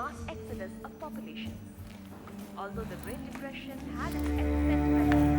mass exodus of populations. Although the Great Depression had an epicenter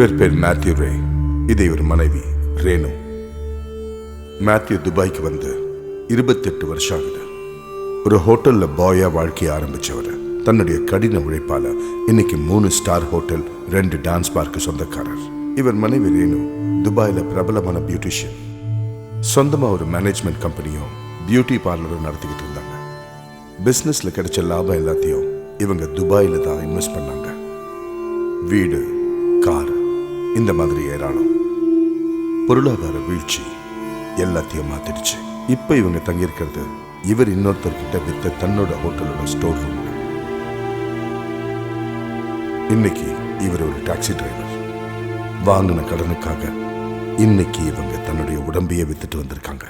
இவர் பேர் Matthew ரே. இதை ஒரு மனைவி ரேணு. மேத்யூ துபாய்க்கு வந்து இருபத்தெட்டு வருஷம் ஆகுது ஒரு ஹோட்டல்ல பாயா வாழ்க்கையை ஆரம்பிச்சவர். தன்னுடைய கடின உழைப்பால இன்னைக்கு மூணு ஸ்டார் ஹோட்டல் ரெண்டு டான்ஸ் பார்க்கு சொந்தக்காரர். இவர் மனைவி ரேணு துபாயில் பிரபலமான பியூட்டிஷியன். சொந்தமா ஒரு மேனேஜ்மெண்ட் கம்பெனியும் பியூட்டி பார்லரும் நடத்திக்கிட்டு இருந்தாங்க. பிசினஸ்ல கிடைச்ச லாபம் எல்லாத்தையும் இவங்க துபாயில் தான் இன்வெஸ்ட் பண்ணாங்க. வீடு இந்த மாதிரி ஏராளம். பொருளாதார வீழ்ச்சி எல்லாத்தையும் மாத்திடுச்சு. இப்ப இவங்க தங்கியிருக்கிறது இவர் இன்னொருத்தர்கிட்ட வித்த தன்னோட ஹோட்டலோட ஸ்டோர் ரூம் இன்னைக்கு இவர் ஒரு டாக்ஸி டிரைவர் வாங்கின கடனுக்காக இன்னைக்கு இவங்க தன்னுடைய உடம்பையே வித்துட்டு வந்திருக்காங்க.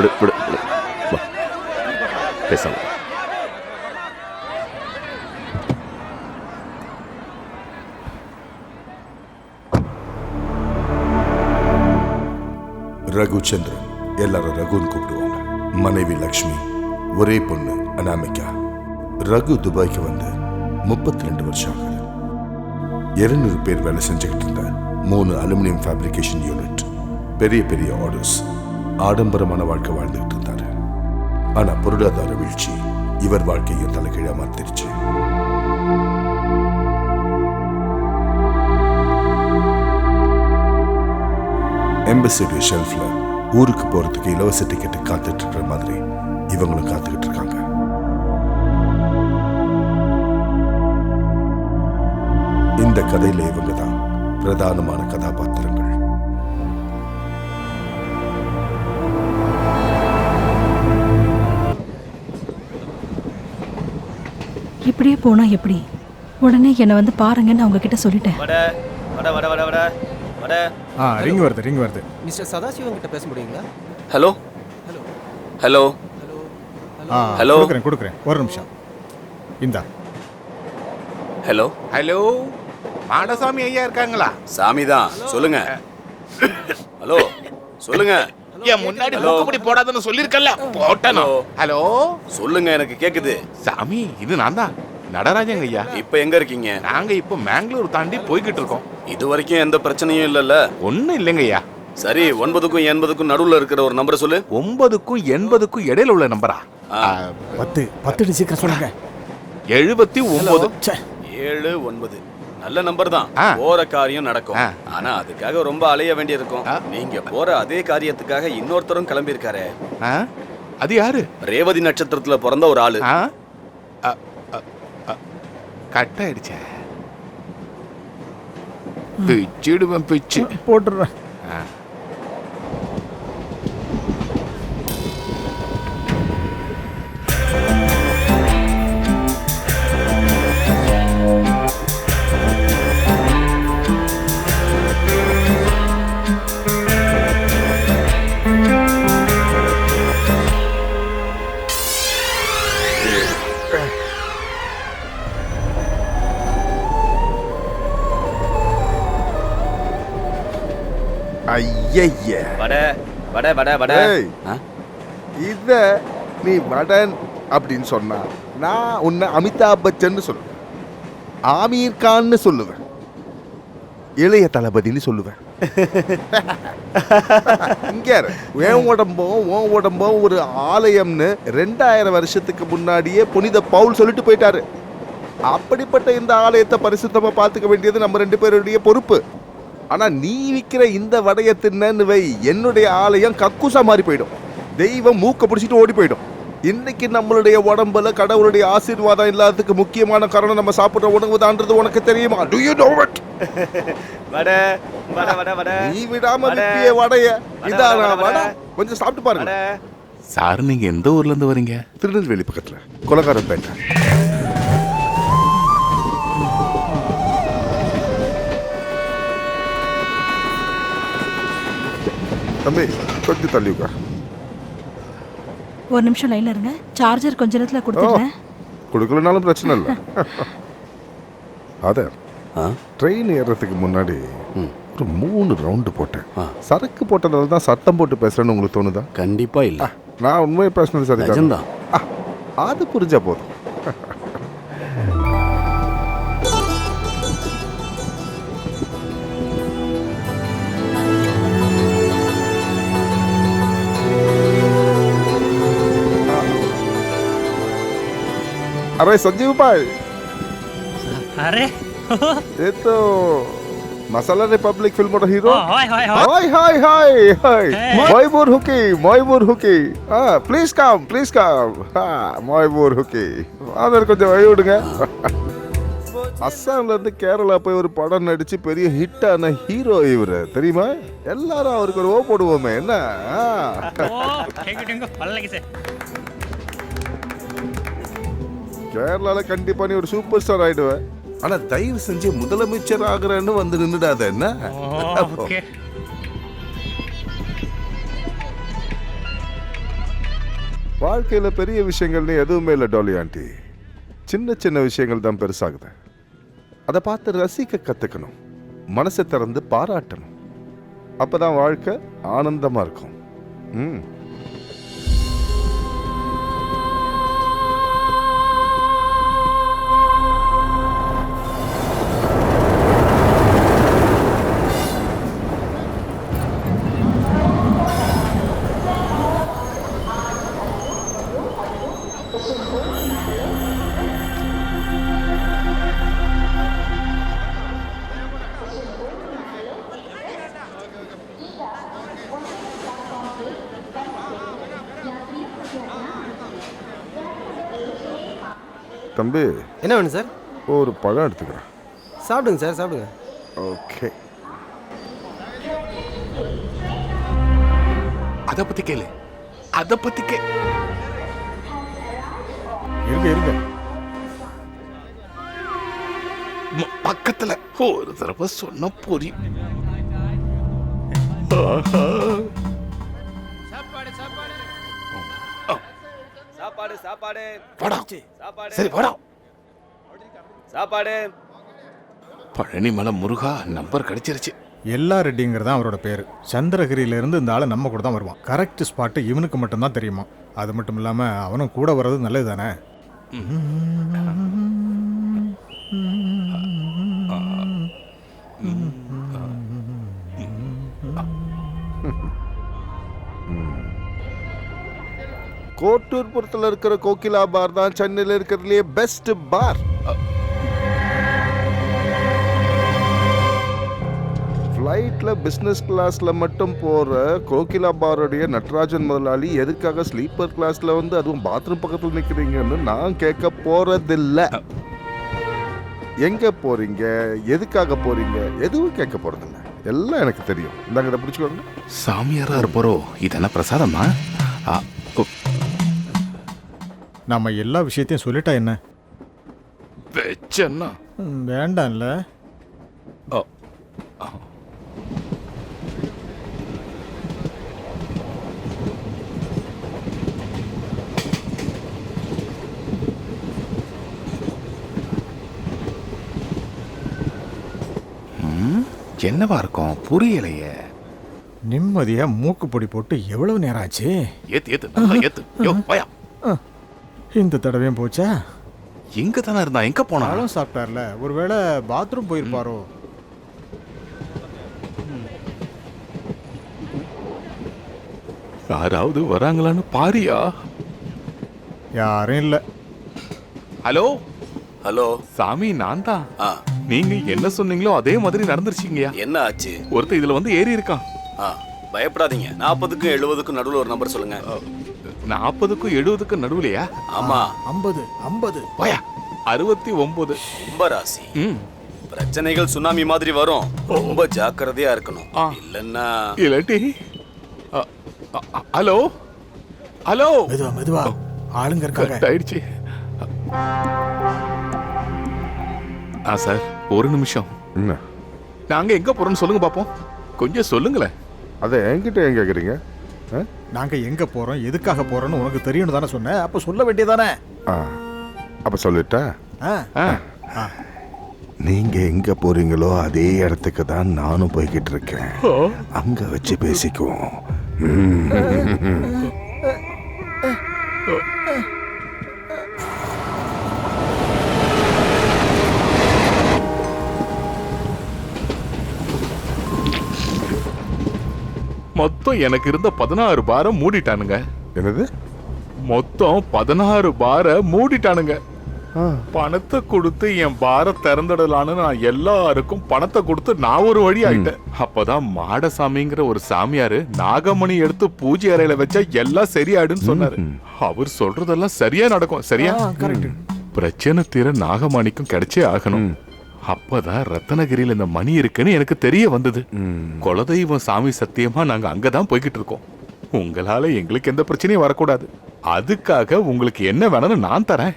விடு விடு விடு. வா. பேசாம. ரகுச்சந்திரன். எல்லாரும் ரகுன்னு கூப்பிடுவாங்க. மனைவி லக்ஷ்மி ஒரே பொண்ணு அனாமிகா. ரகு துபாய்க்கு வந்து முப்பத்தி ரெண்டு வருஷம் ஆகுது. இருநூறு பேர் வேலை செஞ்சுக்கிட்டு இருந்த மூணு அலுமினியம் ஃபேப்ரிகேஷன் யூனிட் பெரிய பெரிய ஆர்டர்ஸ் ஆடம்பரமான வாழ்க்கை வாழ்ந்துகிட்டு இருந்தாரு. ஆனா பொருளாதார வீழ்ச்சி இவர் வாழ்க்கையும் தலைகீழா மாத்திருச்சு. எம்பசியுடைய ஷெல்ஃப்ல ஊருக்கு போறதுக்கு இலவச டிக்கெட் காத்துட்டு இருக்கிற மாதிரி இவங்களும் காத்துக்கிட்டு இருக்காங்க. இந்த கதையில இவங்க தான் பிரதானமான கதாபாத்திரம். இப்படியே போனா எப்படி? உடனே என்னை வந்து பாருங்கன்னு அவங்க கிட்ட சொல்லிட்டேன். வட வட வட வட வட வட. ஆ ரிங் வருது ரிங் வருது. மிஸ்டர் சதாசிவம் கிட்ட பேச முடியுங்களா? ஹலோ? ஹலோ. ஆ Hello? கொடுக்குறேன் கொடுக்குறேன். ஒரு நிமிஷம். இந்தா. ஹலோ? ஹலோ? மாடசாமி ஐயா இருக்காங்களா? சாமி தான் சொல்லுங்க ஹலோ? சொல்லுங்க. என் முன்னாடி? மூக்குப்படி போடாதுன்னு சொல்லிருக்கல போட்டனோ? ஹலோ. சொல்லுங்க எனக்கு கேக்குது. சாமி இது நான் தான் நடராஜங்க ஐயா. இப்ப எங்க இருக்கீங்க? நாங்க இப்போ மேங்களூர் தாண்டி போய்கிட்டு இருக்கோம். இது வரைக்கும் எந்த பிரச்சனையும் இல்லல்ல. ஒண்ணும் இல்லைங்க ஐயா. சரி ஒன்பதுக்கும் எண்பதுக்கும் நடுவுல இருக்கிற ஒரு நம்பரை சொல்லு. ஒன்பதுக்கும் எண்பதுக்கும் இடையில உள்ள நம்பரா? ஆ. பத்து பத்து சீக்கிரம் சொல்லுங்க. எழுபத்தி ஒன்பது ஏழு ஒன்பது. நல்ல நம்பர் தான். ஆ. போற காரியம் நடக்கும். ஆ. ஆனா அதுக்காக ரொம்ப அலைய வேண்டியிருக்கும் ஆ. நீங்க போற அதே காரியத்துக்காக இன்னொருத்தரும் கிளம்பி இருக்காரு ஆ? அது யாரு? ரேவதி நட்சத்திரத்துல பிறந்த ஒரு ஆளு. கட் ஆயிடுச்சே பிச்சிடுவேன் பிச்சு. போட்டுடுறேன். வட வட வட? இத நீ வடன் அப்படின்னு சொன்னா நான் உன்னை அமிதாப் பச்சன்னு சொல்லுவேன். ஆமீர் கான்னு சொல்லுவேன். இளைய தளபதின்னு சொல்லுவேன். இங்க. என் உடம்பும் உன் உடம்பும் ஒரு ஆலயம்னு ரெண்டாயிரம் வருஷத்துக்கு முன்னாடியே புனித பவுல் சொல்லிட்டு போயிட்டாரு. அப்படிப்பட்ட இந்த ஆலயத்தை பரிசுத்தமா பார்த்துக்க வேண்டியது நம்ம ரெண்டு பேருடைய பொறுப்பு. ஆனா நீ விற்கிற இந்த வடைய தின்னன்னு வை. என்னுடைய ஆலயம் கக்கூசா மாறி போயிடும். தெய்வம் மூக்க பிடிச்சிட்டு ஓடி போயிடும். இன்னைக்கு நம்மளுடைய உடம்புல கடவுளுடைய ஆசீர்வாதம் இல்லாததுக்கு முக்கியமான காரணம் நம்ம சாப்பிடுற உணவு தான்றது உனக்கு தெரியுமா? டு யூ நோ இட் வட வட வட வட. நீ விடாம வடை. விப்பிய வடைய. வடை, இதானா வடை. கொஞ்சம் சாப்பிட்டு பாருங்க. சார் நீங்க எந்த ஊர்ல இருந்து வரீங்க? திருநெல்வேலி பக்கத்துல. கொலகாரப்பேட்டை. தம்பி கொஞ்சம் தள்ளி உட்கார் ஒரு நிமிஷம் லைன்ல இருங்க. சார்ஜர் கொஞ்ச நேரத்துல கொடுத்துட்றேன். கொடுக்கலனாலும் பிரச்சனை இல்லை. அத ஆ? ட்ரெயின் ஏறுறதுக்கு முன்னாடி ம். ஒரு மூணு ரவுண்டு போட்டேன். ஆ. சரக்கு போட்டதால தான் சத்தம் போட்டு பேசுறேன்னு உங்களுக்கு தோணுதா? கண்டிப்பா இல்ல. நான் உண்மையை பேசினது சரி நிஜம்தான். அது புரிஞ்சா போதும். અરે સંજીવભાઈ અરે એ તો મસાલા રિપબ્લિક ફિલ્મનો હીરો હોય હોય હોય હોય હોય હોય મોયબુર હુકી મોયબુર હુકી હા ப்ளீஸ் கம் ப்ளீஸ் கம் હા મોયબુર હુકી அதற்கு கொஞ்சம் வழி விடுங்க அஸ்ஸாம்லேருந்து கேரளா போய் ஒரு படம் நடிச்சு பெரிய ஹிட்டான ஹீரோ இவர் தெரியுமா எல்லாரும் அவருக்கு ஒரு ஓ போடுவோமே என்ன கேரளால கண்டிப்பா நீ ஒரு சூப்பர் ஸ்டார் ஆயிடுவ. ஆனா தயவு செஞ்சு முதலமைச்சர் ஆகுறேன்னு வந்து நின்னுடாத என்ன? வாழ்க்கையில பெரிய விஷயங்கள்னு எதுவுமே இல்லை டோலி ஆண்டி. சின்ன சின்ன விஷயங்கள் தான் பெருசாகுது. அதை பார்த்து ரசிக்க கத்துக்கணும். மனசை திறந்து பாராட்டணும். அப்பதான் வாழ்க்கை ஆனந்தமா இருக்கும். ம். தம்பி. என்ன வேணும் சார்? ஒரு பழம் எடுத்துக்கிறேன். சாப்பிடுங்க சார் சாப்பிடுங்க. ஓகே. அத பத்தி கேளு. அத பத்தி கே இருங்க இருங்க. பக்கத்துல ஒரு தடவை சொன்ன புரியும். சாப்பாடு சாப்பாடு. வாடா. சாப்பாடு. சரி வாடா. சாப்பாடு. பழனி மலை முருகா நம்பர் கிடைச்சிருச்சு. எல்லா ரெட்டிங்கிறது அவரோட பேர். சந்திரகிரியில இருந்து இந்த ஆளு நம்ம கூட தான் வருவான். கரெக்ட் ஸ்பாட்டு இவனுக்கு மட்டும்தான் தெரியுமா? அது மட்டும் இல்லாம அவனும் கூட வர்றது நல்லது தானே கோட்டூர்புரத்தில் இருக்கிற கோகிலா பார் தான் சென்னையில் இருக்கிறதுலே பெஸ்ட் பார். ஃப்ளைட்டில் பிஸ்னஸ் கிளாஸில் மட்டும் போகிற கோகிலா பாருடைய நட்ராஜன் முதலாளி எதுக்காக ஸ்லீப்பர் கிளாஸில் வந்து அதுவும் பாத்ரூம் பக்கத்தில் நிற்கிறீங்கன்னு நான் கேட்க போகிறதில்ல எங்கே போகிறீங்க எதுக்காக போகிறீங்க எதுவும் கேட்க போகிறதில்ல எல்லாம் எனக்கு தெரியும். இந்தாங்க இதை பிடிச்சிக்கோங்க. சாமியாராக இருப்போரோ? இதெல்லாம் பிரசாதமா? ஆ, நம்ம எல்லா விஷயத்தையும் சொல்லிட்டா என்ன? வெச்சன்னா? ம், வேண்டாம்ல. ஓ, ம், என்னவா இருக்கும்? புரியலையே. நிம்மதியா மூக்கு பொடி போட்டு எவ்வளவு நேரம் ஆச்சு? ஏத்து ஏத்து ஏத்து. யோ போயா இந்த தடவையும் போச்சா? எங்க தானே இருந்தா எங்க போனா? பழம் சாப்பிட்டார்ல. ஒருவேளை பாத்ரூம் போயிருப்பாரோ? யாராவது வராங்களான்னு பாரியா? யாரும் இல்லை. ஹலோ? ஹலோ. சாமி நான் தான். ஆ. நீங்க என்ன சொன்னீங்களோ அதே மாதிரி நடந்துருச்சுங்கய்யா. என்ன ஆச்சு? ஒருத்தன் இதுல வந்து ஏறி இருக்கான். ஆ பயப்படாதீங்க. நாற்பதுக்கும் எழுபதுக்கும் நடுவில் ஒரு நம்பர் சொல்லுங்க. நாற்பதுக்கும் எழுபதுக்கும் நடுவுலையா? ஆமா. ஐம்பது ஐம்பது. போயா அறுபத்தி ஒன்பது கும்ப ராசி. ம். பிரச்சனைகள் சுனாமி மாதிரி வரும். ரொம்ப ஜாக்கிரதையா இருக்கணும். ஆ. இல்லன்னா இல்லாட்டி? ஹலோ? ஹலோ? மெதுவா மெதுவா. ஆளுங்க இருக்காங்க. ஆயிடுச்சு ஆ சார் ஒரு நிமிஷம். என்ன? நாங்க எங்க போறோம்னு சொல்லுங்க பாப்போம். கொஞ்சம் சொல்லுங்களேன். அதை என்கிட்ட ஏன் கேட்குறீங்க ஆ? நாங்க எங்க போறோம்? எதுக்காக போறோம்னு உனக்கு தெரியும்னு தானே சொன்னேன். அப்ப சொல்ல வேண்டியதானே? ஆ. அப்போ சொல்லிட்டா? ஆ. ஆ, ஆ. நீங்க எங்க போறீங்களோ அதே இடத்துக்கு தான் நானும் போய்கிட்டு இருக்கேன். அங்க வச்சு பேசிக்குவோம். மொத்தம் எனக்கு இருந்த பதினாறு பாரை மூடிட்டானுங்க. என்னது? மொத்தம் பதினாறு பாரை மூடிட்டானுங்க. பணத்தை கொடுத்து என் பார திறந்துடலான்னு நான் எல்லாருக்கும் பணத்தை கொடுத்து நான் ஒரு வழி ஆயிட்டேன். அப்பதான் மாடசாமிங்கிற ஒரு சாமியாரு நாகமணி எடுத்து பூஜை அறையில வச்சா எல்லாம் சரியாயிடுன்னு சொன்னாரு. அவர் சொல்றதெல்லாம் சரியா நடக்கும் சரியா? கரெக்ட் பிரச்சனை தீர நாகமணிக்கும் கிடைச்சே ஆகணும். அப்பதான் ரத்தனகிரியில இந்த மணி இருக்குன்னு எனக்கு தெரிய வந்தது. குலதெய்வம் சாமி சத்தியமா நாங்க அங்கதான் போய்கிட்டு இருக்கோம். உங்களால எங்களுக்கு எந்த பிரச்சனையும் வரக்கூடாது. அதுக்காக உங்களுக்கு என்ன வேணும்னு நான் தரேன்.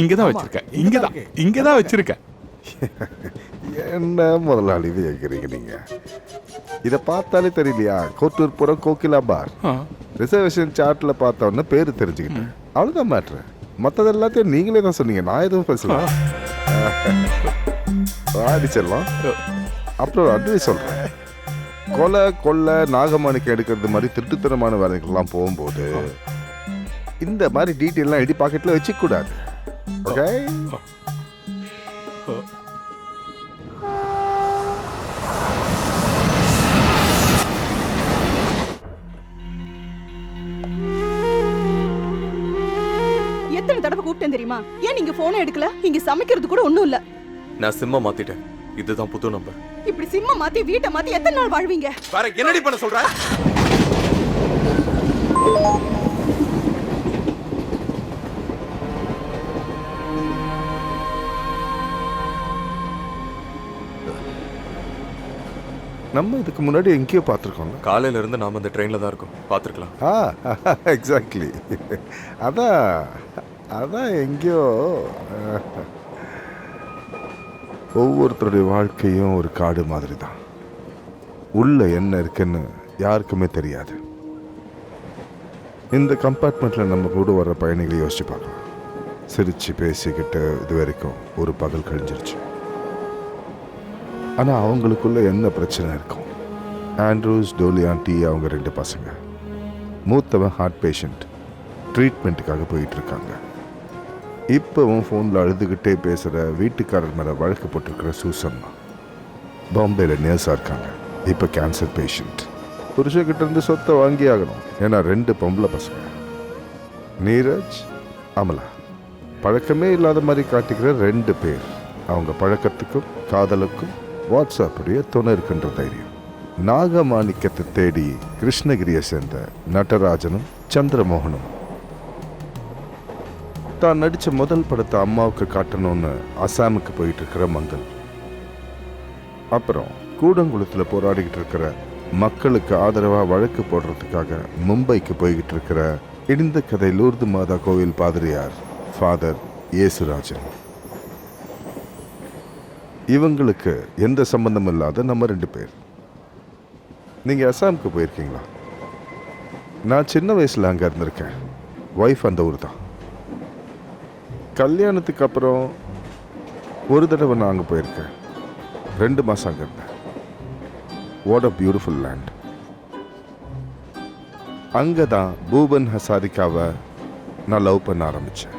இங்கதான் வச்சிருக்கேன். இங்கதான் இங்கதான் வச்சிருக்கேன். என்ன முதலாளி இது கேட்குறீங்க நீங்க? இதை பார்த்தாலே தெரியலையா? கோட்டூர் புறம் கோகிலா பார் ரிசர்வேஷன் சார்ட்ல பார்த்த உடனே பேரு தெரிஞ்சுக்கிட்டேன். அவ்வளவுதான் மேட்ரு மற்றது எல்லாத்தையும் நீங்களே தான் சொன்னீங்க. நான் எதுவும் பேசல. அடிச்சிடலாம் அப்புறம் ஒரு அட்வைஸ் சொல்கிறேன் கொலை கொள்ளை நாகமாணிக்கம் எடுக்கிறது மாதிரி திருட்டுத்தனமான வேலைகள்லாம் போகும்போது இந்த மாதிரி டீட்டெயிலாம் எடி பாக்கெட்டில் வச்சுக்கூடாது. ஓகே எத்தனை தடவை கூப்பிட்டேன் தெரியுமா? ஏன் நீங்க போனை எடுக்கல? இங்க சமைக்கிறது கூட ஒண்ணும் இல்லை. நான் சிம்ம மாத்திட்டேன். இதுதான் புது நம்பர் இப்படி சிம்ம மாத்தி வீட்டை மாத்தி எத்தனை நாள் வாழ்வீங்க? வேற என்னடி பண்ண சொல்ற? நம்ம இதுக்கு முன்னாடி எங்கேயோ பார்த்துருக்கோம்ல. காலையில இருந்து நாம இந்த ட்ரெயின்ல தான் இருக்கோம். பாத்துக்கலாம் ஆ எக்ஸாக்ட்லி அதான் அதான் எங்கேயோ ஒவ்வொருத்தருடைய வாழ்க்கையும் ஒரு காடு மாதிரி தான் உள்ளே என்ன இருக்குன்னு யாருக்குமே தெரியாது. இந்த கம்பார்ட்மெண்ட்டில் நம்ம கூட வர பயணிகளை யோசிச்சு பார்க்கலாம். சிரித்து பேசிக்கிட்டு இது வரைக்கும் ஒரு பகல் கழிஞ்சிருச்சு. ஆனால் அவங்களுக்குள்ள என்ன பிரச்சனை இருக்கும்? ஆண்ட்ரூஸ் டோலியாண்டி அவங்க ரெண்டு பசங்க. மூத்தவன் ஹார்ட் பேஷண்ட் ட்ரீட்மெண்ட்டுக்காக போயிட்டுருக்காங்க இப்போவும் ஃபோனில் அழுதுகிட்டே பேசுகிற வீட்டுக்காரர் மேலே வழக்கு போட்டிருக்கிற சூசம்மா. பாம்பேயில் நேர்ஸாக இருக்காங்க. இப்போ கேன்சர் பேஷண்ட் புருஷக்கிட்டேருந்து சொத்தை வாங்கி ஆகணும். ஏன்னா ரெண்டு பொம்பளை பசங்க. நீரஜ் அமலா. பழக்கமே இல்லாத மாதிரி காட்டிக்கிற ரெண்டு பேர். அவங்க பழக்கத்துக்கும் காதலுக்கும் வாட்ஸ்அப்புடைய துணை இருக்கின்ற தைரியம். நாகமாணிக்கத்தை தேடி கிருஷ்ணகிரியை சேர்ந்த நடராஜனும் சந்திரமோகனும் தான் நடித்த முதல் படத்தை அம்மாவுக்கு காட்டணும்னு அசாமுக்கு போயிட்டு இருக்கிற மங்கள். அப்புறம் கூடங்குளத்தில் போராடிக்கிட்டு இருக்கிற மக்களுக்கு ஆதரவாக வழக்கு போடுறதுக்காக மும்பைக்கு போய்கிட்டு இருக்கிற இடிந்த கதை லூர்து மாதா கோவில் பாதிரியார் ஃபாதர் இயேசுராஜன். இவங்களுக்கு எந்த சம்பந்தம் இல்லாத நம்ம ரெண்டு பேர். நீங்கள் அசாமுக்கு போயிருக்கீங்களா? நான் சின்ன வயசில் அங்கே இருந்திருக்கேன். ஒய்ஃப் அந்த ஊர் தான் கல்யாணத்துக்கு அப்புறம் ஒரு தடவை நான் அங்கே போயிருக்கேன். ரெண்டு மாதம் அங்கே இருந்தேன். வாட் அ பியூட்டிஃபுல் லேண்ட் அங்கே தான் பூபன் ஹசாரிக்காவை நான் லவ் பண்ண ஆரம்பித்தேன்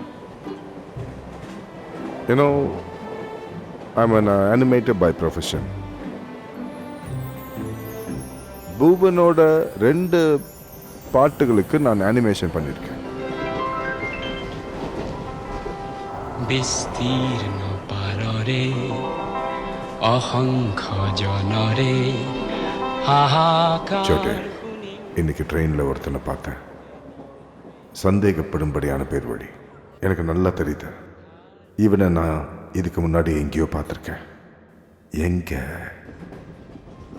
you know I'm an animated by profession பூபனோட ரெண்டு பாட்டுகளுக்கு நான் அனிமேஷன் பண்ணியிருக்கேன். বিস্তীর্ণ পাররে অসংখ্য জনরে হাহাকার சோட்டு இன்னைக்கு ட்ரெயினில் ஒருத்தனை பார்த்தேன் சந்தேகப்படும்படியான பேர் வழி எனக்கு நல்லா தெரியுது இவனை நான் இதுக்கு முன்னாடி எங்கேயோ பார்த்துருக்கேன் எங்கே